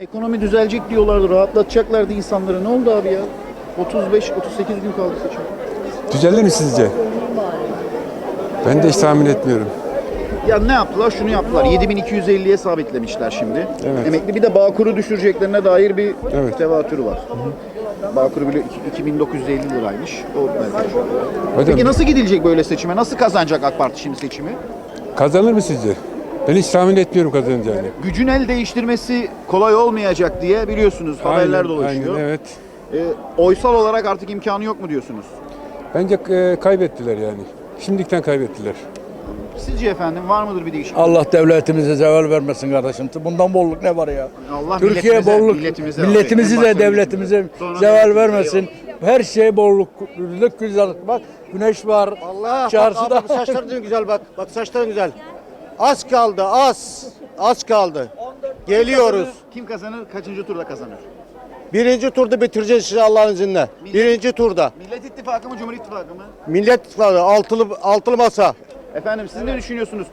Ekonomi düzelecek diyorlardı, rahatlatacaklardı insanları. Ne oldu abi ya? 35-38 gün kaldı seçim. Düzelir mi sizce? Ben de hiç tahmin etmiyorum. Ya ne yaptılar? Şunu yaptılar. 7250'ye sabitlemişler şimdi. Evet. Emekli bir de Bağkur'u düşüreceklerine dair bir Evet. tevatürü var. Bağkur'u bile 2950 liraymış. O. Hocam Peki nasıl gidilecek böyle seçime? Nasıl kazanacak AK Parti şimdi seçimi? kazanır mı sizce? Ben hiç tahmin etmiyorum kazanacağını. Gücün el değiştirmesi kolay olmayacak diye biliyorsunuz haberler Aynen, dolaşıyor. aynen, evet. Ee, oysal olarak artık imkanı yok mu diyorsunuz? Bence e, kaybettiler yani. Şimdilikten kaybettiler. Sizce efendim var mıdır bir değişiklik? Allah devletimize zeval vermesin kardeşim. Bundan bolluk ne var ya? Allah Türkiye milletimize- bolluk, milletimize- milletimizi de devletimize Sonra zeval vermesin. Her şey bolluk, güzellik. Bak güneş var. Allah Çarşıda- bak abi saçların güzel bak. Bak saçların güzel. Az kaldı az. Az kaldı. Geliyoruz. Kim kazanır? Kaçıncı turda kazanır? Birinci turda bitireceğiz Allah'ın izniyle. Birinci turda. Millet İttifakı mı, Cumhur İttifakı mı? Millet İttifakı altılı, altılı masa. Efendim siz ne düşünüyorsunuz?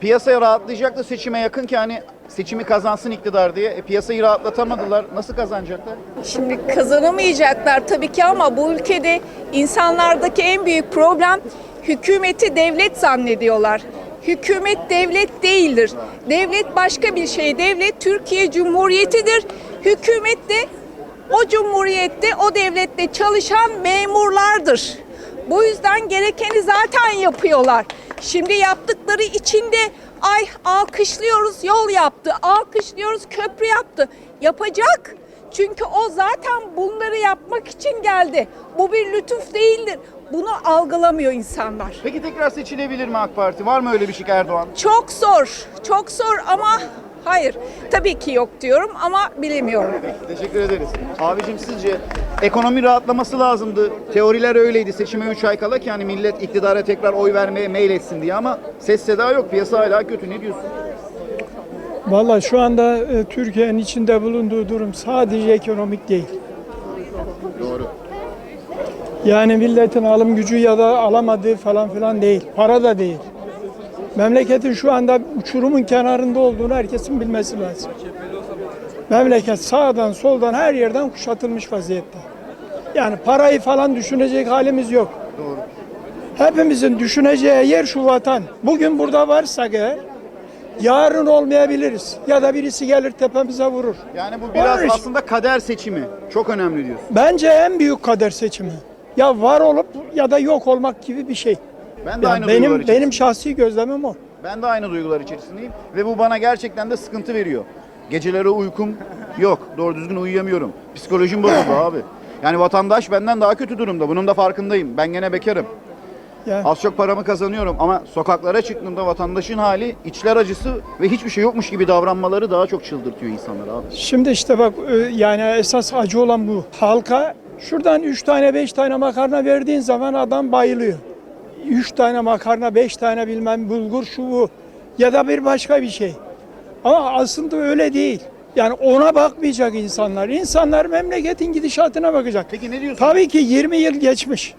Piyasaya rahatlayacak da seçime yakın ki hani seçimi kazansın iktidar diye. E, piyasayı rahatlatamadılar. Nasıl kazanacaklar? Şimdi kazanamayacaklar tabii ki ama bu ülkede insanlardaki en büyük problem hükümeti devlet zannediyorlar. Hükümet devlet değildir. Devlet başka bir şey. Devlet Türkiye Cumhuriyeti'dir. Hükümet de o cumhuriyette, o devlette çalışan memurlardır. Bu yüzden gerekeni zaten yapıyorlar. Şimdi yaptıkları içinde ay alkışlıyoruz yol yaptı, alkışlıyoruz köprü yaptı. Yapacak. Çünkü o zaten bunları yapmak için geldi. Bu bir lütuf değildir. Bunu algılamıyor insanlar. Peki tekrar seçilebilir mi AK Parti? Var mı öyle bir şey Erdoğan? Çok zor, çok zor ama hayır. Tabii ki yok diyorum ama bilemiyorum. Teşekkür ederiz. Abicim sizce ekonomi rahatlaması lazımdı. Teoriler öyleydi. Seçime 3 ay kala ki hani millet iktidara tekrar oy vermeye meyletsin diye ama ses seda yok. Piyasa hala kötü. Ne diyorsun? Vallahi şu anda e, Türkiye'nin içinde bulunduğu durum sadece ekonomik değil. Doğru. Yani milletin alım gücü ya da alamadığı falan filan değil. Para da değil. Memleketin şu anda uçurumun kenarında olduğunu herkesin bilmesi lazım. Memleket sağdan soldan her yerden kuşatılmış vaziyette. Yani parayı falan düşünecek halimiz yok. Hepimizin düşüneceği yer şu vatan. Bugün burada varsak eğer yarın olmayabiliriz. Ya da birisi gelir tepemize vurur. Yani bu biraz Onun için- aslında kader seçimi. Çok önemli diyorsun. Bence en büyük kader seçimi. Ya var olup ya da yok olmak gibi bir şey. Ben de Yani aynı benim benim şahsi gözlemim o. Ben de aynı duygular içerisindeyim ve bu bana gerçekten de sıkıntı veriyor. Geceleri uykum yok. Doğru düzgün uyuyamıyorum. Psikolojim bozuldu abi. Yani vatandaş benden daha kötü durumda. Bunun da farkındayım. Ben gene bekarım. Yani Az çok paramı kazanıyorum ama sokaklara çıktığımda vatandaşın hali içler acısı ve hiçbir şey yokmuş gibi davranmaları daha çok çıldırtıyor insanları abi. şimdi işte bak e, yani esas acı olan bu. Halka şuradan 3 tane 5 tane makarna verdiğin zaman adam bayılıyor. 3 tane makarna 5 tane bilmem bulgur şu bu ya da bir başka bir şey. Ama aslında öyle değil. Yani ona bakmayacak insanlar. İnsanlar memleketin gidişatına bakacak. Peki ne diyorsun? Tabii ki 20 yıl geçmiş.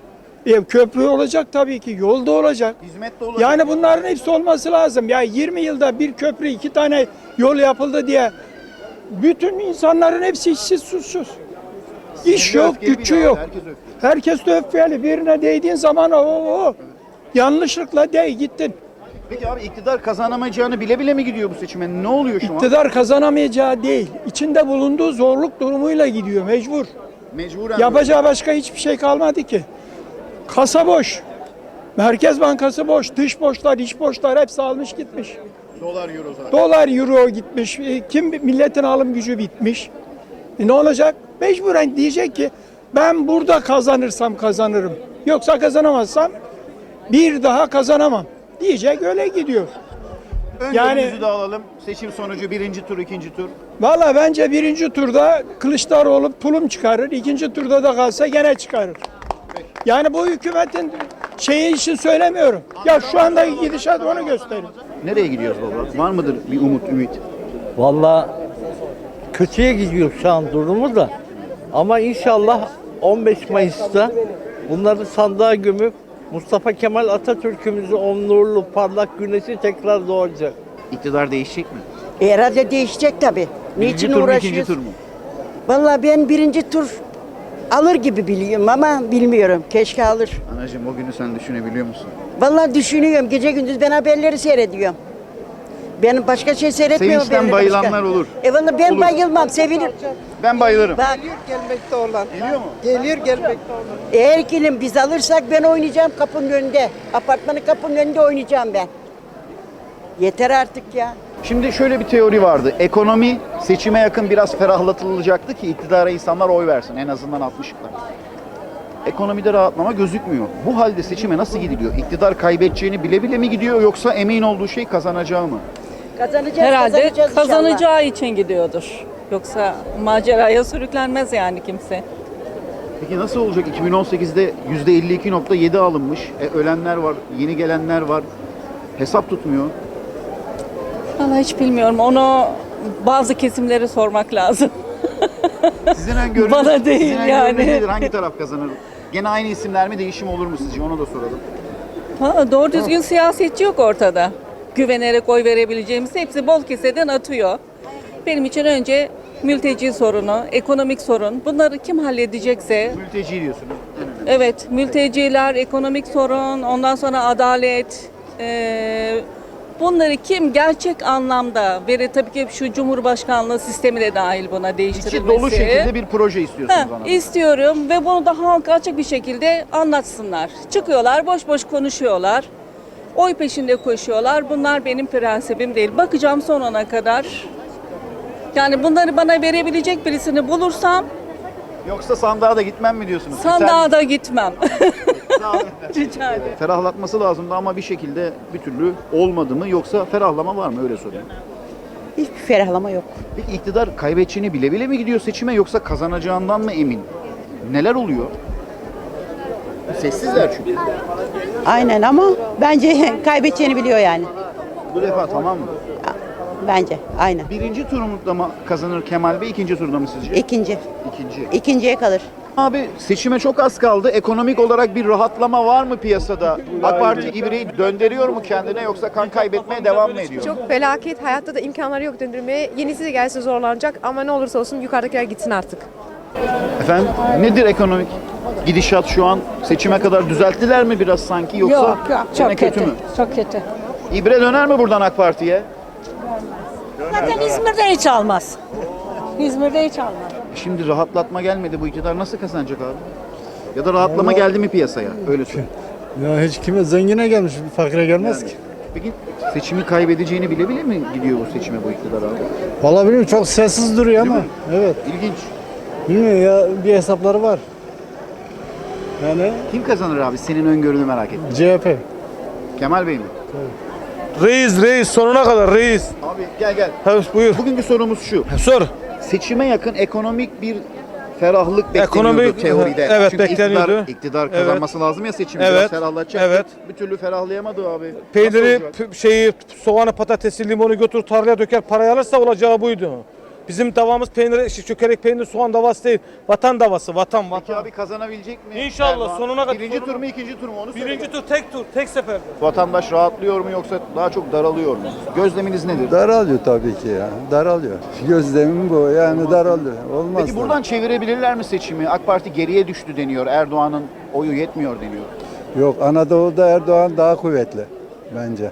E, köprü olacak tabii ki, yolda olacak. Hizmet de olacak. Yani bunların hepsi olması lazım. Ya 20 yılda bir köprü, iki tane yol yapıldı diye bütün insanların hepsi işsiz, susuz. İş yok, gücü yok. herkes de öfkeli. Birine değdiğin zaman o, o, o. yanlışlıkla değ gittin. Peki abi iktidar kazanamayacağını bile bile mi gidiyor bu seçime? Ne oluyor şu an? İktidar kazanamayacağı değil. İçinde bulunduğu zorluk durumuyla gidiyor mecbur. Mecburen. Yapacağı başka hiçbir şey kalmadı ki. Kasa boş. Merkez Bankası boş, dış borçlar, iç borçlar hepsi almış gitmiş. Dolar euro zaten. Dolar, euro gitmiş. E, Kim milletin alım gücü bitmiş. E, ne olacak? Mecburen diyecek ki ben burada kazanırsam kazanırım. Yoksa kazanamazsam bir daha kazanamam. Diyecek öyle gidiyor. Önce Yani- yani... de alalım. Seçim sonucu birinci tur, ikinci tur. Valla bence birinci turda Kılıçdaroğlu tulum çıkarır. ikinci turda da kalsa gene çıkarır. Yani bu hükümetin şeyi için söylemiyorum. Ya şu andaki gidişat onu gösterir. Nereye gidiyoruz baba? Var mıdır bir umut, ümit? Vallahi kötüye gidiyor şu an durumu da. Ama inşallah 15 Mayıs'ta bunları sandığa gömüp Mustafa Kemal Atatürk'ümüzün o nurlu parlak güneşi tekrar doğacak. İktidar değişecek mi? E, herhalde değişecek tabii. Birinci Niçin tur mu ikinci uğraşıyoruz? tur mu? Vallahi ben birinci tur alır gibi biliyorum ama bilmiyorum. Keşke alır. Anacığım o günü sen düşünebiliyor musun? Vallahi düşünüyorum. Gece gündüz ben haberleri seyrediyorum. Ben başka şey seyretmiyorum. Sevinçten haberleri başka. bayılanlar olur. E vallahi ben Olur. bayılmam, sevinirim. Ben bayılırım. Bak Gelmekte olan. Geliyor mu? Geliyor gelmekte olan. eğer kilim biz alırsak ben oynayacağım kapının önünde. Apartmanın kapının önünde oynayacağım ben. Yeter artık ya. Şimdi şöyle bir teori vardı. Ekonomi seçime yakın biraz ferahlatılacaktı ki iktidara insanlar oy versin. En azından 60'lıklar. Ekonomide rahatlama gözükmüyor. Bu halde seçime nasıl gidiliyor? İktidar kaybedeceğini bile bile mi gidiyor yoksa emin olduğu şey kazanacağı mı? Kazanacağız, Herhalde kazanacağız inşallah. kazanacağı için gidiyordur. Yoksa maceraya sürüklenmez yani kimse. Peki nasıl olacak? 2018'de %52.7 alınmış. E, ölenler var, yeni gelenler var. Hesap tutmuyor. Vallahi hiç bilmiyorum. Onu bazı kesimlere sormak lazım. Sizin öngörünüz, Bana değil sizin öngörünüz yani. nedir? Hangi taraf kazanır? Gene aynı isimler mi değişim olur mu sizce? Onu da soralım. Ha, doğru düzgün siyasetçi yok ortada. Güvenerek oy verebileceğimiz hepsi bol keseden atıyor. Benim için önce mülteci sorunu, ekonomik sorun. Bunları kim halledecekse Mülteci diyorsunuz. Evet, mülteciler, ekonomik sorun, ondan sonra adalet. eee, bunları kim gerçek anlamda veri tabii ki şu Cumhurbaşkanlığı sistemi de dahil buna İçi değiştirilmesi. dolu şekilde bir proje istiyorsunuz Ha, bana. istiyorum ve bunu da halka açık bir şekilde anlatsınlar. Çıkıyorlar, boş boş konuşuyorlar. Oy peşinde koşuyorlar. Bunlar benim prensibim değil. Bakacağım sonuna kadar. Yani bunları bana verebilecek birisini bulursam Yoksa sandığa da gitmem mi diyorsunuz? sandığa da gitmem. Sağ olun. Rica ederim. Ferahlatması lazımdı ama bir şekilde bir türlü olmadı mı yoksa ferahlama var mı öyle sorayım. Hiçbir ferahlama yok. Peki iktidar kaybedeceğini bile bile mi gidiyor seçime yoksa kazanacağından mı emin? Neler oluyor? Sessizler çünkü. Aynen ama bence kaybedeceğini biliyor yani. Bu defa tamam mı? Bence aynen. Birinci turda mı kazanır Kemal Bey, ikinci turda mı sizce? İkinci. İkinci. İkinciye kalır. Abi seçime çok az kaldı. Ekonomik olarak bir rahatlama var mı piyasada? AK Parti ibreyi döndürüyor mu kendine yoksa kan kaybetmeye devam mı ediyor? Çok felaket. Hayatta da imkanları yok döndürmeye. Yenisi de gelse zorlanacak ama ne olursa olsun yukarıdakiler gitsin artık. Efendim nedir ekonomik gidişat şu an? Seçime kadar düzelttiler mi biraz sanki yoksa Yok yok çok kötü. mü? Çok kötü. İbre döner mi buradan AK Parti'ye? Zaten İzmir'de hiç almaz. İzmir'de hiç almaz. Şimdi rahatlatma gelmedi bu iktidar nasıl kazanacak abi? Ya da rahatlama geldi mi piyasaya? Öyle söyleyeyim. Ya hiç kime zengine gelmiş, fakire gelmez ki. Peki seçimi kaybedeceğini bile bile mi gidiyor bu seçime bu iktidar abi? Vallahi bilmiyorum çok sessiz duruyor ama. Evet. İlginç. Bilmiyorum ya bir hesapları var. Yani Kim kazanır abi senin öngörünü merak ettim. CHP. Kemal Bey mi? Reis reis sonuna kadar reis. Abi gel gel. Ha, buyur. Bugünkü sorumuz şu. Sor. Seçime yakın ekonomik bir ferahlık bekleniyordu Ekonomik- teoride. evet, Çünkü bekleniyordu. Iktidar, iktidar kazanması lazım ya seçimi. Evet, Biraz ferahlatacak. evet. Bir türlü ferahlayamadı abi. Nasıl Peyniri, olacak? p- şeyi, soğanı, patatesi, limonu götür tarlaya döker parayı alırsa olacağı buydu. Bizim davamız peynir, çökelek peynir, soğan davası değil. Vatan davası, vatan, Peki vatan. abi kazanabilecek mi? İnşallah, Erdoğan? sonuna kadar- Birinci sonuna- tur mu ikinci tur mu onu söyle. Birinci tur, tek tur, tek seferde. Vatandaş rahatlıyor mu yoksa daha çok daralıyor mu? Gözleminiz nedir? Daralıyor tabii ki ya. Daralıyor. Gözlemim bu yani daralıyor. Olmaz. Peki buradan çevirebilirler mi seçimi? AK Parti geriye düştü deniyor. Erdoğan'ın oyu yetmiyor deniyor. Yok Anadolu'da Erdoğan daha kuvvetli bence.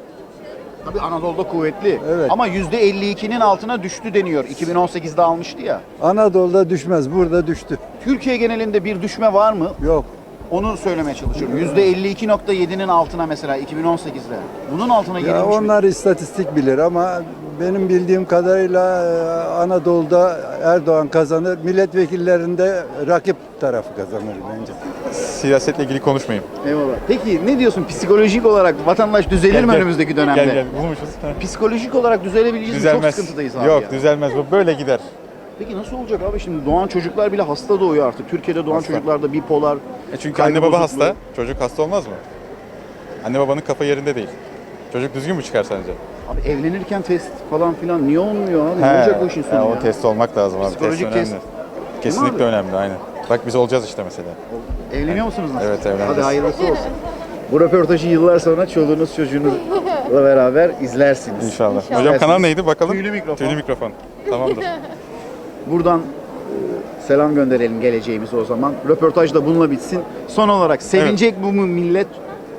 Tabii Anadolu'da kuvvetli. Evet. Ama %52'nin altına düştü deniyor. 2018'de almıştı ya. Anadolu'da düşmez. Burada düştü. Türkiye genelinde bir düşme var mı? Yok. Onu söylemeye çalışıyorum. %52.7'nin altına mesela 2018'de. Bunun altına Ya mi? onlar istatistik bilir ama benim bildiğim kadarıyla e, Anadolu'da Erdoğan kazanır. Milletvekillerinde rakip tarafı kazanır bence. Siyasetle ilgili konuşmayayım. Eyvallah. Peki ne diyorsun psikolojik olarak vatandaş düzelir mi önümüzdeki dönemde? bulmuşuz. Psikolojik olarak düzelebileceğiz mi? Çok sıkıntıdayız abi ya. düzelmez. Bu böyle gider. Peki nasıl olacak abi şimdi doğan çocuklar bile hasta doğuyor artık. Türkiye'de doğan Hasta. çocuklarda bipolar. E çünkü kaygı anne baba bozukluğu. hasta, çocuk hasta olmaz mı? Anne babanın kafa yerinde değil. Çocuk düzgün mü çıkar sence? Abi evlenirken test falan filan niye olmuyor abi? Ne olacak bu işin sonu ya? o test olmak lazım abi. Psikolojik test önemli. test. Kesinlikle abi? önemli aynen. Bak biz olacağız işte mesela. Evleniyor musunuz nasıl? Evet, evleneceğiz. Hadi hayırlısı olsun. Bu röportajı yıllar sonra çoluğunuz çocuğunuz beraber izlersiniz. İnşallah. İnşallah. Hocam kanal neydi bakalım? Tüylü mikrofon. Tüylü mikrofon. Tamamdır. Buradan e, selam gönderelim geleceğimize o zaman. Röportaj da bununla bitsin. Son olarak sevinecek bu mu millet,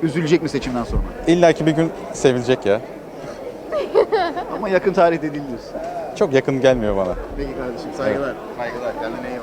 üzülecek mi seçimden sonra? İlla ki bir gün sevilecek ya. Ama yakın tarihte değil diyorsun. Çok yakın gelmiyor bana. Peki kardeşim saygılar. Saygılar. Kendine iyi.